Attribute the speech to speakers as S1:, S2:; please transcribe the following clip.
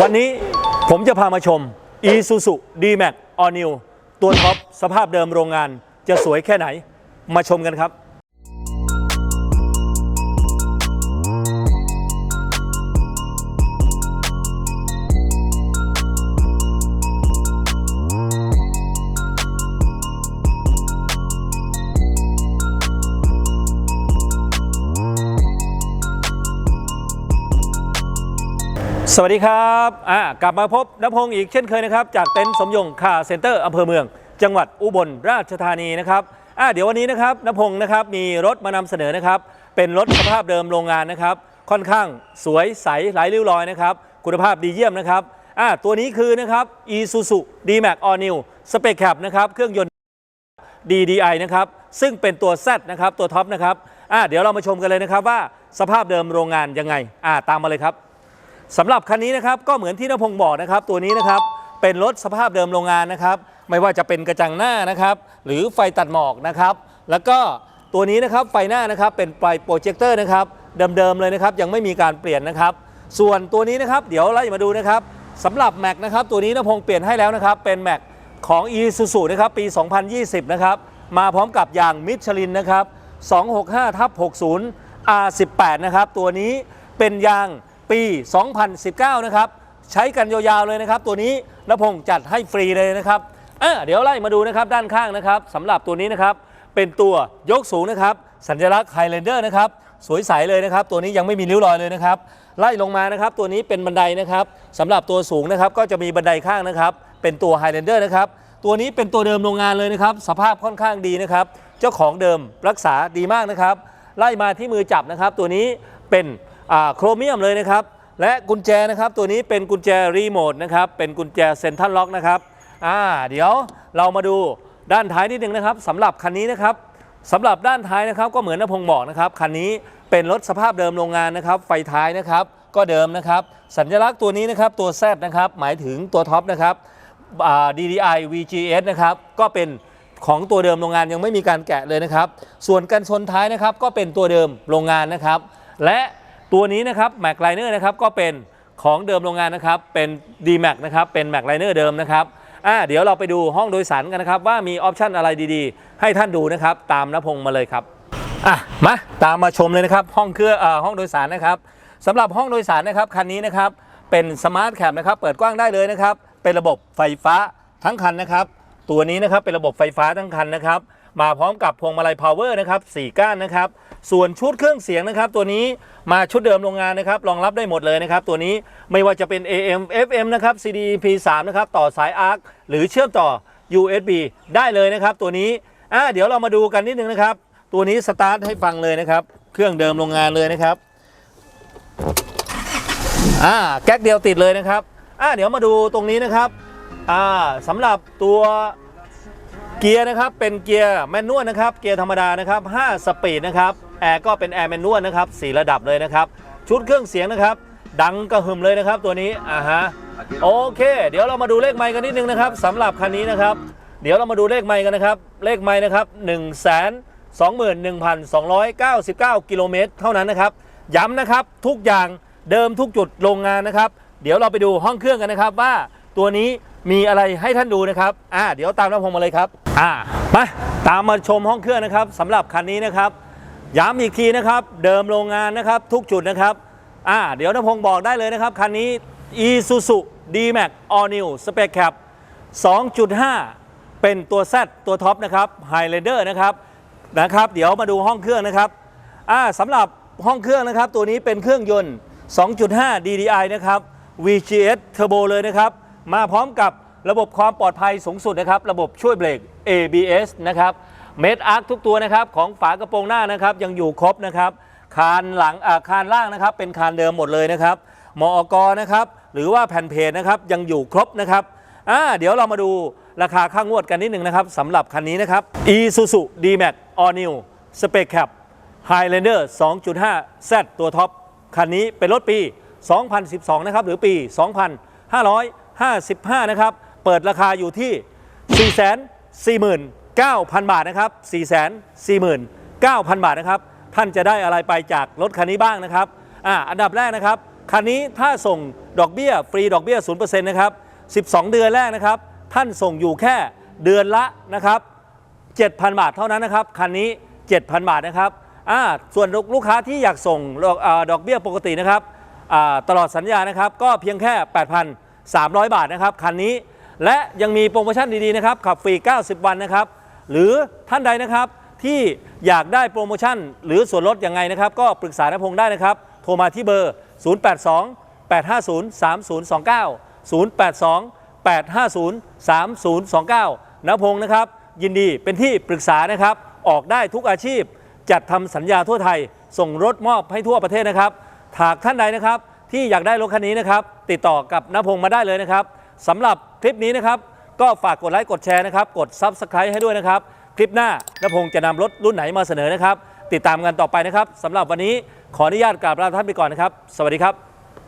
S1: วันนี้ผมจะพามาชม Isuzu D-Max All New ตัวท็อปสภาพเดิมโรงงานจะสวยแค่ไหน มาชมกันครับ สวัสดีครับอ่ากลับมาพบนพงศ์อีกเช่นเคยนะครับ จากเต็นท์สมยงคาเซ็นเตอร์อำเภอเมือง จังหวัดอุบลราชธานีนะครับอ่าเดี๋ยววันนี้นะครับนพงศ์นะครับมีรถมานำเสนอนะครับ เป็นรถสภาพเดิมโรงงานนะครับ ค่อนข้างสวยใสหลายริ้วรอยนะครับ คุณภาพดีเยี่ยมนะครับอ่าตัวนี้คือนะครับ Isuzu D-Max All New Spec Cab นะครับเครื่องยนต์ DDI นะครับซึ่งเป็นตัว Z นะครับตัวท็อปนะครับอ่าเดี๋ยวเรามาชมกันเลยนะครับว่าสภาพเดิมโรงงานยังไงอ่าตามมาเลยครับ สำหรับคันนี้นะครับก็เหมือนที่นพงศ์บอกนะครับ ตัวนี้นะครับเป็นรถสภาพเดิมโรงงานนะครับ ไม่ว่าจะเป็นกระจังหน้านะครับ หรือไฟตัดหมอกนะครับ แล้วก็ตัวนี้นะครับไฟหน้านะครับเป็นไฟโปรเจคเตอร์นะครับเดิมๆเลยนะครับ ยังไม่มีการเปลี่ยนนะครับ ส่วนตัวนี้นะครับ เดี๋ยวเราจะมาดูนะครับสำหรับแม็กนะครับ ตัวนี้นพงศ์เปลี่ยนให้แล้วนะครับ เป็นแม็กของ e s u z u นะครับปี 2020 นะครับมาพร้อมกับยางมิชลินนะครับ265ทับ60 R18 นะครับตัวนี้เป็นยาง ปี 2019 นะครับ ใช้กันยาวๆเลยนะครับ ตัวนี้นพงศ์จัดให้ฟรีเลยนะครับอะเดี๋ยวไล่มาดูนะครับด้านข้างนะครับสำหรับตัวนี้นะครับ เป็นตัวยกสูงนะครับ สัญลักษณ์ไฮแลนเดอร์นะครับ สวยใสเลยนะครับ ตัวนี้ยังไม่มีริ้วรอยเลยนะครับ ไล่ลงมานะครับ ตัวนี้เป็นบันไดนะครับสำหรับตัวสูงนะครับ ก็จะมีบันไดข้างนะครับ เป็นตัวไฮแลนเดอร์นะครับ ตัวนี้เป็นตัวเดิมโรงงานเลยนะครับ สภาพค่อนข้างดีนะครับ เจ้าของเดิมรักษาดีมากนะครับ ไล่มาที่มือจับนะครับ ตัวนี้เป็น โครเมียมเลยนะครับ และกุญแจนะครับตัวนี้เป็นกุญแจรีโมทนะครับเป็นกุญแจเซ็นทรัลล็อกนะครับอ่าเดี๋ยวเรามาดูด้านท้ายนิดนึงนะครับสำหรับคันนี้นะครับสำหรับด้านท้ายนะครับก็เหมือนนพงศ์บอกนะครับคันนี้เป็นรถสภาพเดิมโรงงานนะครับ ไฟท้ายนะครับก็เดิมนะครับ สัญลักษณ์ตัวนี้นะครับตัว Z นะครับหมายถึงตัวท็อปนะครับ DDI VGS นะครับก็เป็นของตัวเดิมโรงงานยังไม่มีการแกะเลยนะครับ ส่วนกันชนท้ายนะครับก็เป็นตัวเดิมโรงงานนะครับ และ ตัวนี้นะครับ Mac Liner นะครับก็เป็นของเดิมโรงงานนะครับ เป็น D-Mac นะครับเป็น Mac Liner เดิมนะครับอ่าเดี๋ยวเราไปดูห้องโดยสารกันนะครับ ว่ามีออปชันอะไรดีๆ ให้ท่านดูนะครับ ตามนพงมาเลยครับอะมาตามมาชมเลยนะครับ ห้องเครื่องห้องโดยสารนะครับสำหรับห้องโดยสารนะครับคันนี้นะครับเป็นสมาร์ทแคปนะครับเปิดกว้างได้เลยนะครับ เป็นระบบไฟฟ้าทั้งคันนะครับ ตัวนี้นะครับเป็นระบบไฟฟ้าทั้งคันนะครับ มาพร้อมกับพวงมาลัยพาวเวอร์นะครับสี่ก้านนะครับ ส่วนชุดเครื่องเสียงนะครับ ตัวนี้มาชุดเดิมโรงงานนะครับรองรับได้หมดเลยนะครับ ตัวนี้ไม่ว่าจะเป็น AM FM นะครับ CD P3 นะครับต่อสาย ARC หรือเชื่อมต่อ USB ได้เลยนะครับ ตัวนี้อะเดี๋ยวเรามาดูกันนิดนึงนะครับ ตัวนี้สตาร์ทให้ฟังเลยนะครับ เครื่องเดิมโรงงานเลยนะครับอ่าแก๊กเดียวติดเลยนะครับอ่าเดี๋ยวมาดูตรงนี้นะครับอ่าสำหรับตัว เกียร์นะครับเป็นเกียร์แมนนวลนะครับเกียร์ธรรมดานะครับ5สปีดนะครับแอร์ก็เป็นแอร์แมนนวลนะครับสี่ระดับเลยนะครับ ชุดเครื่องเสียงนะครับ ดังกระหึ่มเลยนะครับตัวนี้อ่าฮะโอเค เดี๋ยวเรามาดูเลขไมค์กันนิดนึงนะครับสำหรับคันนี้นะครับ เดี๋ยวเรามาดูเลขไมค์กันนะครับ เลขไมค์นะครับ1 2 1 21,299 กิโลเมตรเท่านั้นนะครับ ย้ำนะครับทุกอย่างเดิมทุกจุดโรงงานนะครับ เดี๋ยวเราไปดูห้องเครื่องกันนะครับว่าตัวนี้ มีอะไรให้ท่านดูนะครับอ่าเดี๋ยวตามน้ำพงมาเลยครับอ่ามาตามมาชมห้องเครื่องนะครับสำหรับคันนี้นะครับย้ำอีกทีนะครับ เดิมโรงงานนะครับ ทุกจุดนะครับอ่าเดี๋ยวน้ำพงบอกได้เลยนะครับคันนี้ Isuzu D-Max All New Spec Cab 2.5 เป็นตัว Z ตัวท็อปนะครับ Highlander นะครับนะครับเดี๋ยวมาดูห้องเครื่องนะครับอ่าสำหรับห้องเครื่องนะครับ ตัวนี้เป็นเครื่องยนต์ 2.5 DDI นะครับ VGS Turbo เลยนะครับ มาพร้อมกับระบบความปลอดภัยสูงสุดนะครับ ระบบช่วยเบรก ABS นะครับ เมดอาร์คทุกตัวนะครับของฝากระโปรงหน้านะครับยังอยู่ครบนะครับ คานหลังอ่าคานล่างนะครับ เป็นคานเดิมหมดเลยนะครับมอกนะครับหรือว่าแผ่นเพจนะครับยังอยู่ครบนะครับอ่าเดี๋ยวเรามาดูราคาค่างวดกันนิดหนึ่งนะครับสำหรับคันนี้นะครับ Isuzu D-Max All New Spec Cab Highlander 2.5 Z ตัวท็อปคันนี้เป็นรถปี 2012 นะครับ หรือปี 2555 นะครับ เปิดราคาอยู่ที่ 449,000 บาทนะครับ 449,000 บาทนะครับ ท่านจะได้อะไรไปจากรถคันนี้บ้างนะครับอ่าอันดับแรกนะครับ คันนี้ถ้าส่งดอกเบี้ยฟรีดอกเบี้ย 0%นะครับ 12 เดือนแรกนะครับ ท่านส่งอยู่แค่เดือนละนะครับ 7,000 บาทเท่านั้นนะครับ คันนี้ 7,000 บาทนะครับอ่าส่วนลูกค้าที่อยากส่งดอกเบี้ยปกตินะครับอ่าตลอดสัญญานะครับ ก็เพียงแค่ 300 บาทนะครับคันนี้ และยังมีโปรโมชั่นดีๆนะครับขับฟรี 90 วันนะครับ หรือท่านใดนะครับที่อยากได้โปรโมชั่น หรือส่วนลดยังไงนะครับ ก็ปรึกษานพงษ์ได้นะครับ โทรมาที่เบอร์ 082 850 3029 082 850 3029นพงษ์นะครับ ยินดีเป็นที่ปรึกษานะครับ ออกได้ทุกอาชีพ จัดทำสัญญาทั่วไทย ส่งรถมอบให้ทั่วประเทศนะครับหากท่านใดนะครับ ที่อยากได้รถคันนี้นะครับ ติดต่อกับนพงศ์มาได้เลยนะครับสำหรับคลิปนี้นะครับก็ฝากกดไลค์กดแชร์นะครับ กด Subscribe ให้ด้วยนะครับ คลิปหน้านพงศ์จะนำรถรุ่นไหนมาเสนอนะครับ ติดตามกันต่อไปนะครับสำหรับวันนี้ขออนุญาตกราบลาท่านไปก่อนนะครับ สวัสดีครับ